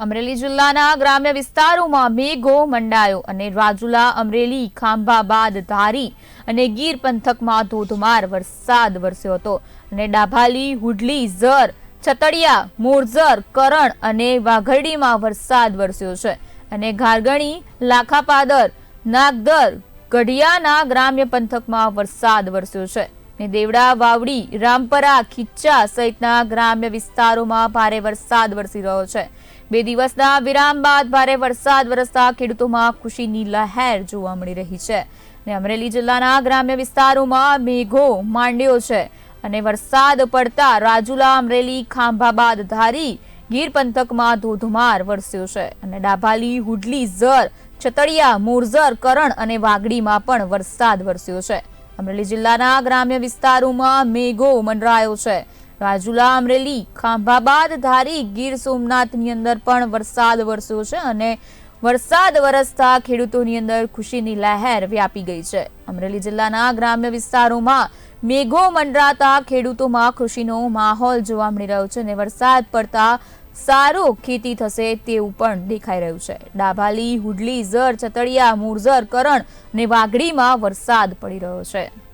અમરેલી જિલ્લાના ગ્રામ્ય વિસ્તારોમાં મેઘો મંડાયો અને રાજુલા, અમરેલી, ખાંભાબાદ, ધારી અને ગીર પંથકમાં ધોધમાર વરસાદ વરસ્યો હતો. અને ડાભાલી, હુડલી, ઝર, છતડિયા, મોરઝર, કરણ અને વાઘરડીમાં વરસાદ વરસ્યો છે. અને ઘારગણી, લાખાપાદર, નાગદર, ગઢિયાના ગ્રામ્ય પંથકમાં વરસાદ વરસ્યો છે. ને દેવડા, વાવડી, રામપરા, ખીચ્ચા સહિતના ગ્રામ્ય વિસ્તારોમાં ભારે વરસાદ વરસી રહ્યો છે. બે દિવસના વિરામ બાદ ભારે વરસાદ વરસતા ખેડૂતોમાં ખુશીની લહેર જોવા મળી રહી છે. ને અમરેલી જિલ્લાના ગ્રામ્ય વિસ્તારોમાં મેઘો માંડ્યો છે અને વરસાદ પડતા રાજુલા, અમરેલી ખાંભાબાદ ધારી ગીર પંથકમાં ધોધમાર વરસ્યો છે અને ડાભાલી, હુડલી, ઝર, છતડિયા, મોરઝર, કરણ અને વાગડીમાં પણ વરસાદ વરસ્યો છે. અમરેલી જિલ્લાના ગ્રામ્ય વિસ્તારોમાં મેઘો મંડરાયો છે. રાજુલા, અમરેલી, ખાંભાબાદ ધારી ગીર સોમનાથની અંદર પણ વરસાદ વરસ્યો છે અને વરસાદ વરસતા ખેડૂતોની અંદર ખુશીની લહેર વ્યાપી ગઈ છે. અમરેલી જિલ્લાના ગ્રામ્ય વિસ્તારોમાં મેઘો મંડરાતા ખેડૂતોમાં ખુશીનો માહોલ જોવા મળી રહ્યો છે અને વરસાદ પડતા સારો ખેતી થશે તેવું પણ દેખાઈ રહ્યું છે. ડાભાલી, હુડલી, ઝર ચતડિયા મુરઝર કરણ ને વાઘડીમાં વરસાદ પડી રહ્યો છે.